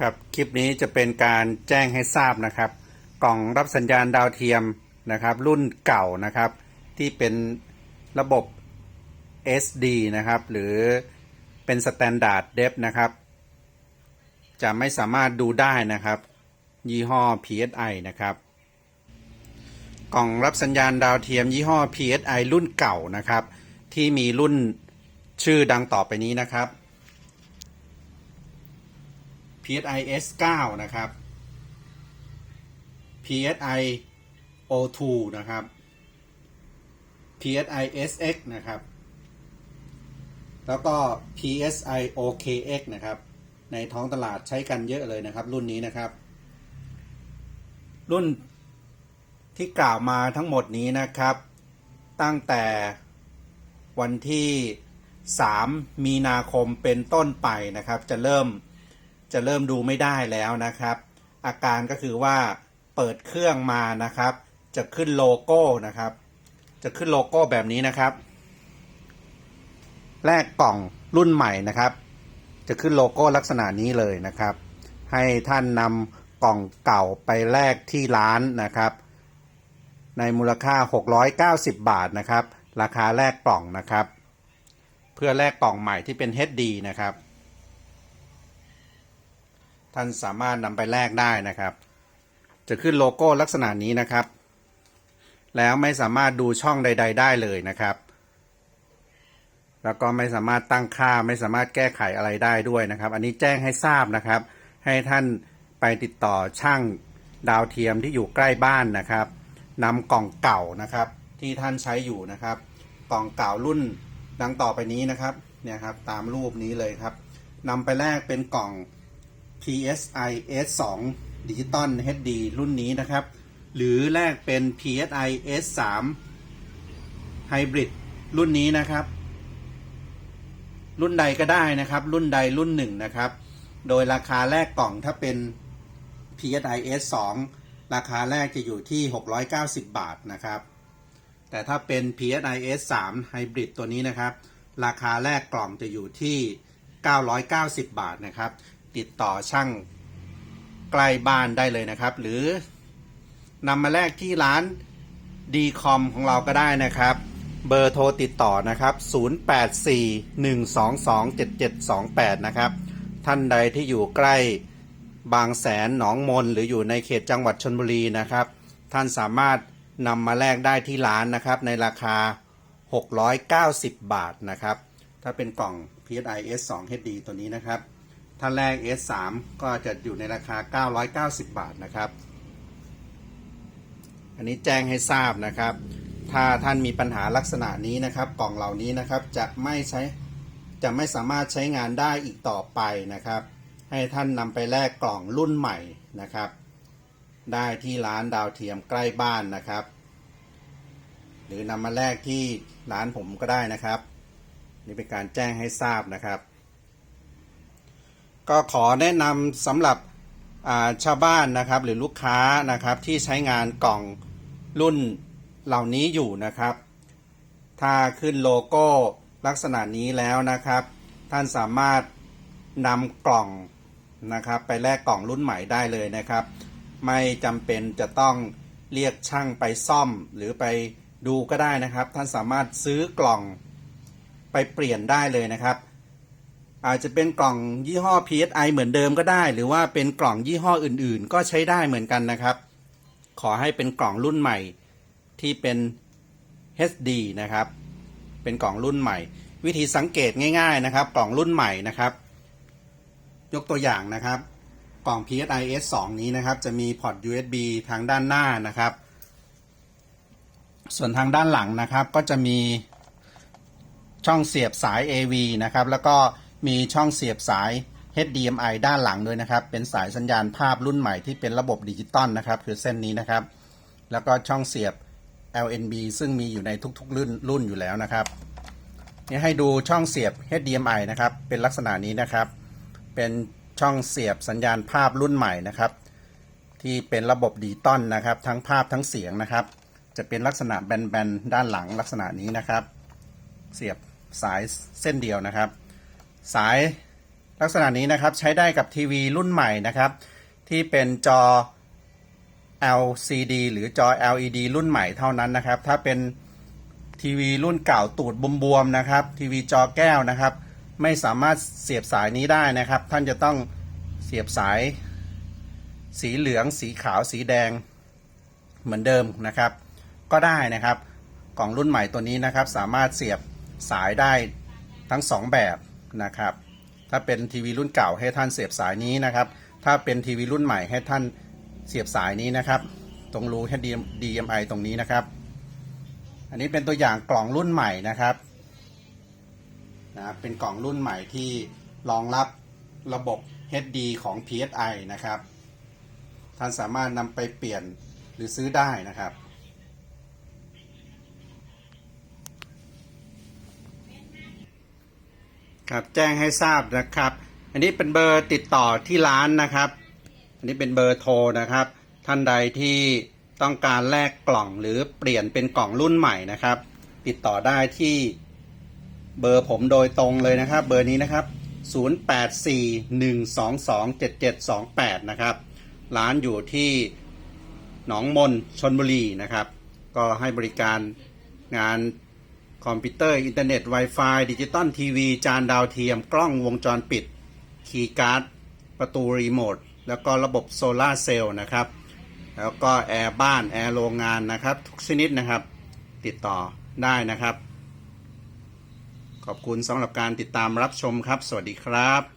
ครับคลิปนี้จะเป็นการแจ้งให้ทราบนะครับ กล่องรับสัญญาณดาวเทียมนะครับ รุ่นเก่านะครับ ที่เป็นระบบ SD นะครับ หรือเป็น Standard d e f นะครับ จะไม่สามารถดูได้นะครับ ยี่ห้อ PSI นะครับ กล่องรับสัญญาณดาวเทียมยี่ห้อ PSI รุ่นเก่านะครับ ที่มีรุ่นชื่อดังต่อไปนี้นะครับ PSI S9 นะครับ PSI O2 นะครับ PSI SX นะครับ แล้วก็ PSI OKX นะครับ ในท้องตลาดใช้กันเยอะเลยนะครับ รุ่นนี้นะครับ รุ่นที่กล่าวมาทั้งหมดนี้นะครับ ตั้งแต่วันที่ 3 มีนาคมเป็นต้นไปนะครับ จะเริ่ม จะเริ่มดูไม่ได้แล้วนะครับ อาการก็คือว่าเปิดเครื่องมานะครับ จะขึ้นโลโก้นะครับ จะขึ้นโลโก้แบบนี้นะครับ แรกกล่องรุ่นใหม่นะครับ จะขึ้นโลโก้ลักษณะนี้เลยนะครับ ให้ท่านนำกล่องเก่าไปแลกที่ร้านนะครับ ในมูลค่า 690 บาทนะครับ ราคาแลกกล่องนะครับ เพื่อแลกกล่องใหม่ที่เป็น HD นะครับ ท่านสามารถนำไปแลกได้นะครับ จะขึ้นโลโก้ลักษณะนี้นะครับ แล้วไม่สามารถดูช่องใด ๆ ได้เลยนะครับ แล้วก็ไม่สามารถตั้งค่าไม่สามารถแก้ไขอะไรได้ด้วยนะครับ อันนี้แจ้งให้ทราบนะครับ ให้ท่านไปติดต่อช่างดาวเทียมที่อยู่ใกล้บ้านนะครับนำกล่องเก่านะครับ ที่ท่านใช้อยู่นะครับ กล่องเก่ารุ่นดังต่อไปนี้นะครับเนี่ยครับตามรูปนี้เลยครับนำไปแลกเป็นกล่อง PSI S2 Digital HD รุ่นนี้นะครับ หรือแลกเป็น PSI S3 Hybrid รุ่นนี้นะครับ รุ่นใดก็ได้นะครับ รุ่นใดรุ่นหนึ่งนะครับ โดยราคาแรกกล่องถ้าเป็น PSI S2 ราคาแรกจะอยู่ที่ 690 บาทนะครับ แต่ถ้าเป็น PSI S3 Hybrid ตัวนี้นะครับ ราคาแรกกล่องจะอยู่ที่ 990 บาทนะครับ ติดต่อช่างใกล้บ้านได้เลยนะครับ หรือนำมาแลกที่ร้าน d c o m ของเราก็ได้นะครับ เบอร์โทรติดต่อนะครับ 0841227728 นะครับ ท่านใดที่อยู่ใกล้บางแสนหนองมนหรืออยู่ในเขตจังหวัดชนบุรีนะครับ ท่านสามารถนำมาแลกได้ที่ร้านนะครับ ในราคา 690 บาทนะครับ ถ้าเป็นกล่อง PSI S2 HD ตัวนี้นะครับ ถ้าแลก S3 ก็จะอยู่ในราคา 990 บาทนะครับ อันนี้แจ้งให้ทราบนะครับ ถ้าท่านมีปัญหาลักษณะนี้นะครับ กล่องเหล่านี้นะครับจะไม่ใช้จะไม่สามารถใช้งานได้อีกต่อไปนะครับ ให้ท่านนำไปแลกกล่องรุ่นใหม่นะครับ ได้ที่ร้านดาวเทียมใกล้บ้านนะครับ หรือนำมาแลกที่ร้านผมก็ได้นะครับ นี่เป็นการแจ้งให้ทราบนะครับ ก็ขอแนะนำสำหรับาชาวบ้านนะครับ หรือลูกค้านะครับที่ใช้งานกล่องรุ่นเหล่านี้อยู่นะครับ ถ้าขึ้นโลโก้ลักษณะนี้แล้วนะครับ ท่านสามารถนำกล่องนะครับ ไปแลกกล่องรุ่นใหม่ได้เลยนะครับ ไม่จำเป็นจะต้องเรียกช่างไปซ่อมหรือไปดูก็ได้นะครับ ท่านสามารถซื้อกล่องไปเปลี่ยนได้เลยนะครับ อาจจะเป็นกล่องยี่ห้อ PSI เหมือนเดิมก็ได้ หรือว่าเป็นกล่องยี่ห้ออื่นๆ ก็ใช้ได้เหมือนกันนะครับ ขอให้เป็นกล่องรุ่นใหม่ที่เป็น HD นะครับ เป็นกล่องรุ่นใหม่ วิธีสังเกตง่ายๆนะครับ กล่องรุ่นใหม่นะครับ ยกตัวอย่างนะครับ กล่อง PSI S2 นี้นะครับ จะมีพอร์ต USB ทางด้านหน้านะครับ ส่วนทางด้านหลังนะครับก็จะมีช่องเสียบสาย AV นะครับ แล้วก็ มีช่องเสียบสาย HDMI ด้านหลังด้วยนะครับ เป็นสายสัญญาณภาพรุ่นใหม่ที่เป็นระบบดิจิตอลนะครับ คือเส้นนี้นะครับ แล้วก็ช่องเสียบ LNB ซึ่งมีอยู่ในทุกๆรุ่นรุ่นอยู่แล้วนะครับนี่ให้ดูช่องเสียบ HDMI นะครับ เป็นลักษณะนี้นะครับ เป็นช่องเสียบสัญญาณภาพรุ่นใหม่นะครับ ที่เป็นระบบดิจิตอลนะครับ ทั้งภาพทั้งเสียงนะครับ จะเป็นลักษณะแบนๆด้านหลังลักษณะนี้นะครับ เสียบสายเส้นเดียวนะครับ สายลักษณะนี้นะครับใช้ได้กับทีวีรุ่นใหม่นะครับ ที่เป็นจอ LCD หรือจอ LED รุ่นใหม่เท่านั้นนะครับ ถ้าเป็นทีวีรุ่นเก่าตูดบวมๆนะครับ ทีวีจอแก้วนะครับ ไม่สามารถเสียบสายนี้ได้นะครับ ท่านจะต้องเสียบสาย สีเหลือง สีขาว สีแดง เหมือนเดิมนะครับ ก็ได้นะครับ กล่องรุ่นใหม่ตัวนี้นะครับ สามารถเสียบสายได้ทั้งสองแบบ นะครับ ถ้าเป็นทีวีรุ่นเก่าให้ท่านเสียบสายนี้นะครับ ถ้าเป็นทีวีรุ่นใหม่ให้ท่านเสียบสายนี้นะครับ ตรงรู HDMI ตรงนี้นะครับ อันนี้เป็นตัวอย่างกล่องรุ่นใหม่นะครับนะเป็นกล่องรุ่นใหม่ที่รองรับระบบ HD ของ PSI นะครับ ท่านสามารถนำไปเปลี่ยนหรือซื้อได้นะครับ ครับแจ้งให้ทราบนะครับ อันนี้เป็นเบอร์ติดต่อที่ร้านนะครับ อันนี้เป็นเบอร์โทรนะครับ ท่านใดที่ต้องการแลกกล่องหรือเปลี่ยนเป็นกล่องรุ่นใหม่นะครับ ติดต่อได้ที่เบอร์ผมโดยตรงเลยนะครับ เบอร์นี้นะครับ 0841227728 นะครับ ร้านอยู่ที่หนองมนชนบุรีนะครับ ก็ให้บริการงาน คอมพิวเตอร์ อินเทอร์เน็ต Wi-Fi ดิจิตอลทีวี จานดาวเทียม กล้องวงจรปิด คีย์การ์ด ประตูรีโมท แล้วก็ระบบโซลาเซลล์นะครับ แล้วก็แอร์บ้าน แอร์โรงงานนะครับ ทุกชนิดนะครับ ติดต่อได้นะครับ ขอบคุณสำหรับการติดตามรับชมครับ สวัสดีครับ